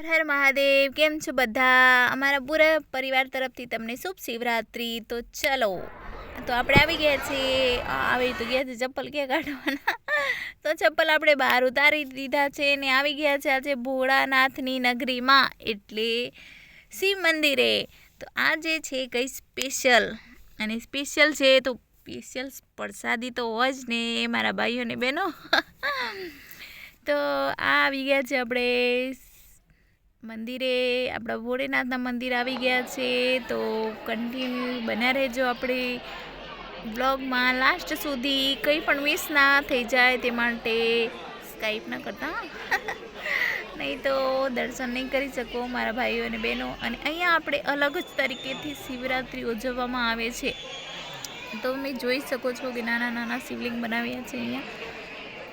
હર હર મહાદેવ. કેમ છો બધા? અમારા પૂરા પરિવાર તરફથી તમને શુભ શિવરાત્રિ. તો ચલો, તો આપણે આવી ગયા છીએ. આવી તો ગયા છે, ચપ્પલ ક્યાં કાઢવાના? તો ચપ્પલ આપણે બહાર ઉતારી દીધા છે ને આવી ગયા છે આજે ભોળાનાથની નગરીમાં, એટલે શિવ મંદિરે. તો આ જે છે કંઈ સ્પેશિયલ? અને સ્પેશિયલ છે તો સ્પેશિયલ પ્રસાદી તો હોય જ ને, મારા ભાઈઓ ને બહેનો. તો આ આવી ગયા છે આપણે મંદિરે આપણા ભોળેનાથના મંદિર આવી ગયા છે, તો કન્ટિન્યુ બન્યા રહેજો આપણે બ્લોગમાં લાસ્ટ સુધી કંઈ પણ મિસ ના થઈ જાય તે માટે સ્કાઈપ ના કરતા. નહીં તો દર્શન નહીં કરી શકો મારા ભાઈઓ અને બહેનો. અને અહીંયા આપણે અલગ જ તરીકેથી શિવરાત્રિ ઉજવવામાં આવે છે. તો તમે જોઈ શકો છો કે નાના નાના શિવલિંગ બનાવ્યા છે અહીંયા.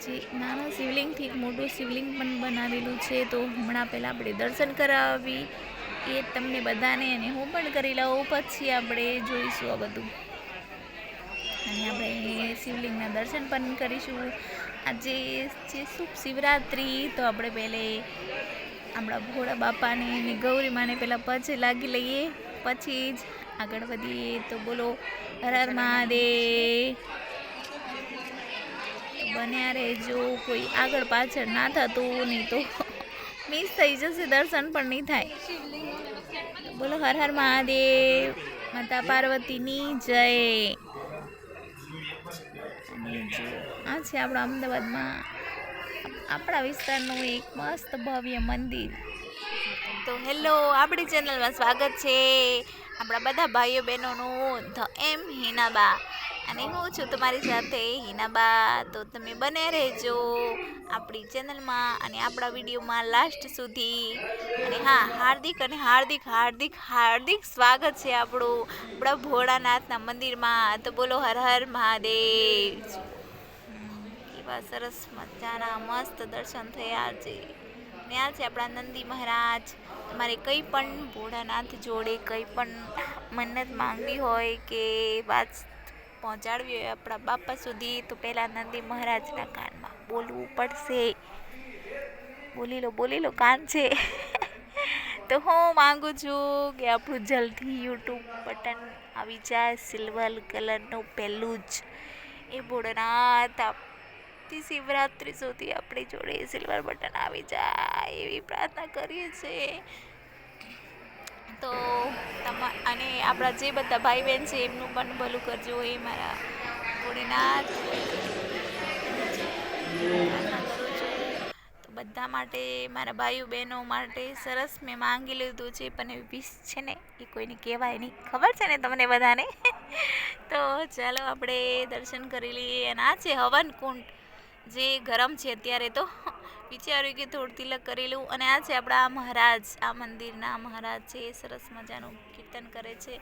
જે નાના શિવલિંગથી એક મોટું શિવલિંગ પણ બનાવેલું છે, તો હમણાં પહેલાં આપણે દર્શન કરાવી. એ તમને બધાને અને હું પણ કરી લઉં. પછી આપણે જોઈશું આ બધું. અને આપણે શિવલિંગના દર્શન પણ કરીશું. આજે છે શુભ શિવરાત્રિ, તો આપણે પહેલે આપણા ભોળા બાપાને અને ગૌરી માને પહેલાં પછી લાગી લઈએ. પછી જ આગળ વધીએ. તો બોલો, હર હર મહાદેવ. બન્યા રહેજો. કોઈ આગળ પાછળ ના થતું નહીં તો મિસ થઈ જશે, દર્શન પણ નહીં થાય. બોલો, હર હર મહાદેવ, માતા પાર્વતીની જય. આ છે આપણા અમદાવાદમાં આપણા વિસ્તારનું એક મસ્ત ભવ્ય મંદિર. તો હેલો, આપણી ચેનલમાં સ્વાગત છે. આપણા બધા ભાઈઓ બહેનોનું ધ એમ હિનાબા. અને હું છું તમારી સાથે હિનાબા. તો તમે બને રહેજો આપણી ચેનલમાં અને આપણા વિડીયોમાં લાસ્ટ સુધી. અને હા, હાર્દિક અને હાર્દિક હાર્દિક હાર્દિક સ્વાગત છે આપણું આપણા ભોળાનાથના મંદિરમાં. તો બોલો હર હર મહાદેવ. એવા સરસ મજાના મસ્ત દર્શન થયા છે. ને છે આપણા નંદી મહારાજ. તમારે કંઈ પણ ભોળાનાથ જોડે કંઈ પણ મન્નત માંગવી હોય કે વાત પહોંચાડવી હોય આપણા બાપા સુધી, તો પહેલાં નંદી મહારાજના કાનમાં બોલવું પડશે. બોલી લો બોલી લો, કાન છે. તો હું માંગુ છું કે આપણું જલ્દી યુટ્યુબ બટન આવી જાય, સિલ્વર કલરનું પહેલું જ. એ ભોળાનાથ આવતી શિવરાત્રિ સુધી આપણી જોડે સિલ્વર બટન આવી જાય એવી પ્રાર્થના કરીએ છીએ. તો તમા, અને આપણા જે બધા ભાઈ બહેન છે, એમનું પણ ભલું કરજો એ મારા ભોળેનાથ. બધા માટે, મારા ભાઈઓ બહેનો માટે સરસ મેં માંગી લીધું છે, પણ એવી વિશ છે ને, એ કોઈને કહેવાય નહીં. ખબર છે ને તમને બધાને? તો ચાલો આપણે દર્શન કરી લઈએ. અને આ છે હવન કુંડ જે ગરમ છે અત્યારે તો, વિચાર્યું કે થોડું તિલક કરી લઉં. અને આ છે આપણા મહારાજ, આ મંદિરના મહારાજ છે સરસ મજાનું કીર્તન કરે છે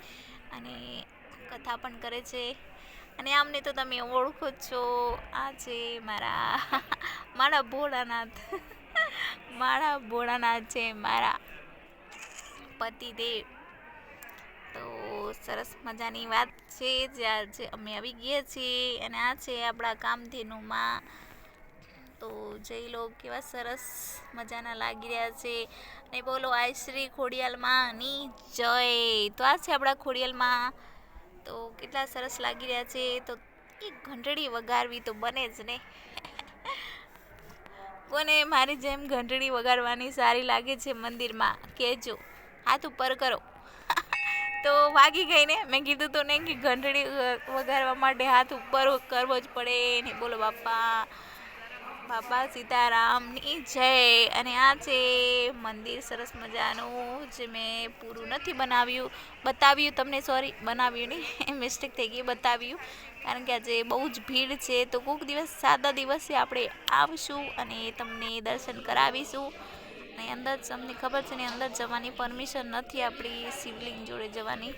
અને કથા પણ કરે છે. અને આમને તો તમે ઓળખો છો. આ છે મારા મારા ભોળાનાથ મારા ભોળાનાથ છે મારા પતિદેવ. તો સરસ મજાની વાત છે. જે આજે અમે આવી ગયા છીએ. અને આ છે આપણા કામધેનુમાં તો જઈ લો, કેવા સરસ મજાના લાગી રહ્યા છે. અને બોલો આય શ્રી ખોડિયાલમાં ની જય. તો આ છે આપણા ખોડિયાલમાં. તો કેટલા સરસ લાગી રહ્યા છે. તો એક ઘંટડી વગાડવી તો બને જ ને. કોને મારી જેમ ઘંટડી વગાડવાની સારી લાગે છે મંદિરમાં, કહેજો. હાથ ઉપર કરો. તો વાગી ગઈ ને, મેં કીધું તો ને કે ઘંટડી વગાડવા માટે હાથ ઉપર કરવો જ પડે ને. બોલો, બાપા. બાપા સીતારામની જય. અને આ છે મંદિર સરસ મજાનું જે મેં પૂરું નથી બનાવ્યું, બતાવ્યું તમને સોરી બનાવ્યું નહીં. મિસ્ટેક થઈ ગઈ, બતાવ્યું. કારણ કે આજે બહુ જ ભીડ છે, તો કોઈક દિવસ, સાદા દિવસે આપણે આવશું અને તમને દર્શન કરાવીશું. અને અંદર જ અમને ખબર છે ને, અંદર જવાની પરમિશન નથી આપણી શિવલિંગ જોડે જવાની.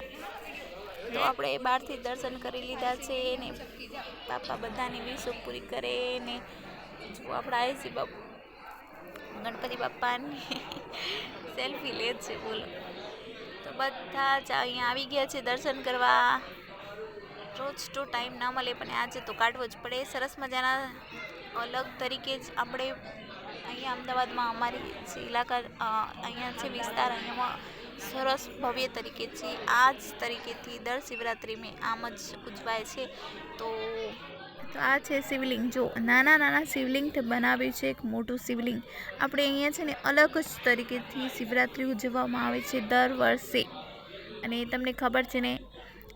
તો આપણે બહારથી દર્શન કરી લીધા છે ને, બાપા બધાની વિશો પૂરી કરે ને જો આપણા આયસી બાપુ ગણપતિ બાપાની સેલ્ફી લે છે, બોલો. તો બધા જ અહીંયા આવી ગયા છે દર્શન કરવા. રોજ તો ટાઈમ ના મળે, પણ આજે તો કાઢવો જ પડે. સરસ મજાના અલગ તરીકે જ આપણે અહીંયા અમદાવાદમાં અમારી જે ઇલાકા અહીંયા છે વિસ્તાર, અહીંયામાં સરસ ભવ્ય તરીકે છે આ જ તરીકેથી દર શિવરાત્રિ મેં આમ જ ઉજવાય છે. તો તો આ છે શિવલિંગ. જો, નાના નાના શિવલિંગથી બનાવ્યું છે એક મોટું શિવલિંગ. આપણે અહીંયા છે ને અલગ જ તરીકેથી શિવરાત્રિ ઉજવવામાં આવે છે દર વર્ષે. અને તમને ખબર છે ને,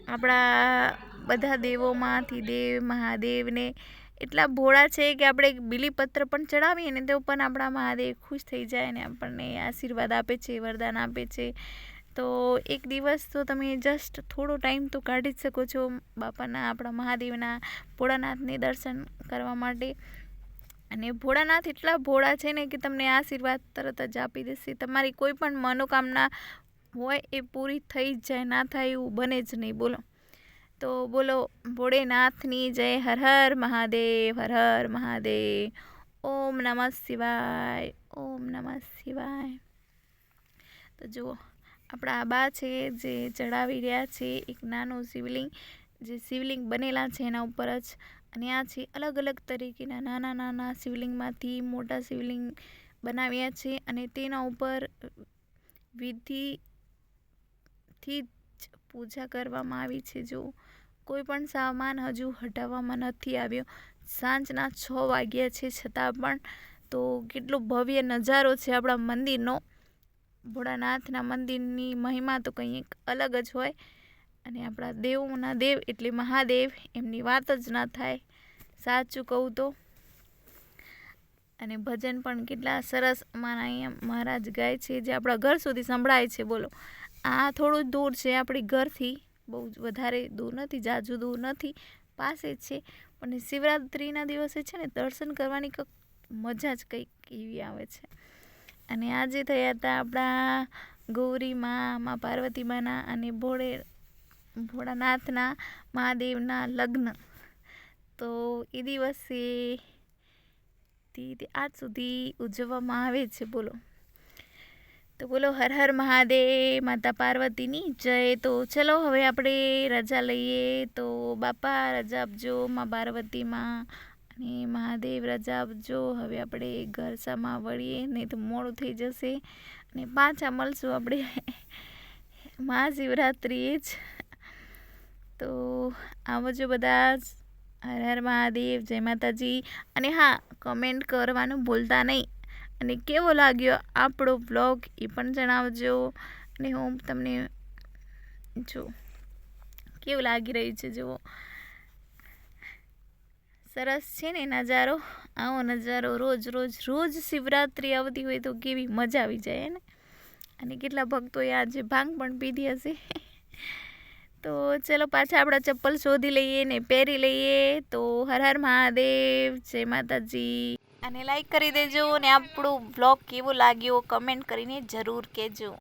આપણા બધા દેવોમાંથી દેવ મહાદેવને એટલા ભોળા છે કે આપણે એક બિલીપત્ર પણ ચડાવીએ ને તો પણ આપણા મહાદેવ ખુશ થઈ જાય અને આપણને આશીર્વાદ આપે છે, વરદાન આપે છે. તો એક દિવસ તો તમે જસ્ટ થોડો ટાઈમ તો કાઢી જ શકો છો બાપાના, આપણા મહાદેવના ભોળાનાથને દર્શન કરવા માટે. અને ભોળાનાથ એટલા ભોળા છે ને કે તમને આશીર્વાદ તરત જ આપી દેશે. તમારી કોઈ પણ મનોકામના હોય એ પૂરી થઈ જ જાય, ના થાય એવું બને જ નહીં. બોલો. તો બોલો, ભોળેનાથની જય હર હર મહાદેવ, હર હર મહાદેવ. ઓમ નમઃ શિવાય, ઓમ નમઃ શિવાય. તો જુઓ. આપણા આ બા છે, જે ચડાવી રહ્યા છે, એક નાનું શિવલિંગ, જે શિવલિંગ બનેલા છે એના ઉપર જ. અને આ છે અલગ અલગ તરીકેના નાના નાના શિવલિંગમાંથી મોટા શિવલિંગ બનાવ્યા છે અને તેના ઉપર વિધિથી જ પૂજા કરવામાં આવી છે. જો કોઈ પણ સામાન હજુ હટાવવામાં નથી આવ્યો, સાંજના છ વાગ્યા છે, છતાં પણ તો કેટલો ભવ્ય નજારો છે આપણા મંદિરનો. ભોળાનાથના મંદિરની મહિમા તો કંઈક અલગ જ હોય. અને આપણા દેવોના દેવ એટલે મહાદેવ, એમની વાત જ ના થાય. સાચું કહું તો. અને ભજન પણ કેટલા સરસ અમારા અહીંયા મહારાજ ગાય છે, જે આપણા ઘર સુધી સંભળાય છે, બોલો. આ થોડું દૂર છે આપણી ઘરથી. બહુ જ વધારે દૂર નથી, જાજુ દૂર નથી, પાસે જ છે. પણ શિવરાત્રિના દિવસે છે ને દર્શન કરવાની કંઈક મજા જ કંઈક એવી આવે છે. અને આજે થયા હતા આપણા ગૌરીમાં મા પાર્વતીમાના અને ભોળે, ભોળાનાથના મહાદેવના લગ્ન. તો એ દિવસે આજ સુધી ઉજવવામાં આવે છે. બોલો. તો બોલો, હર હર મહાદેવ, માતા પાર્વતીની જય. તો ચલો હવે આપણે રજા લઈએ. તો બાપા, રજા આપજો. મા પાર્વતીમાં અને મહાદેવ રજા આપજો. હવે આપણે ઘરસામાં વળીએ નહીં તો મોડું થઈ જશે અને પાછા મળશું આપણે. મહાશિવરાત્રિએ જ. તો આવજો બધા. હર હર મહાદેવ, જય માતાજી. અને હા કમેન્ટ કરવાનું ભૂલતા નહીં. અને કેવો લાગ્યો આપણો બ્લોગ એ પણ જણાવજો. અને હું તમને જો, કેવું લાગી રહ્યું છે જુઓ. સરસ છે ને નજારો. આવો નજારો રોજ રોજ રોજ શિવરાત્રિ આવતી હોય તો કેવી મજા આવી જાય ને? અને કેટલા ભક્તોએ આજે ભાંગ પણ પીધી હશે. તો ચલો પાછા આપણા ચપ્પલ શોધી લઈએ ને પહેરી લઈએ. તો હર હર મહાદેવ, જય માતાજી. અને લાઈક કરી દેજો અને આપણો બ્લોગ કેવો લાગ્યો કમેન્ટ કરીને જરૂર કહેજો.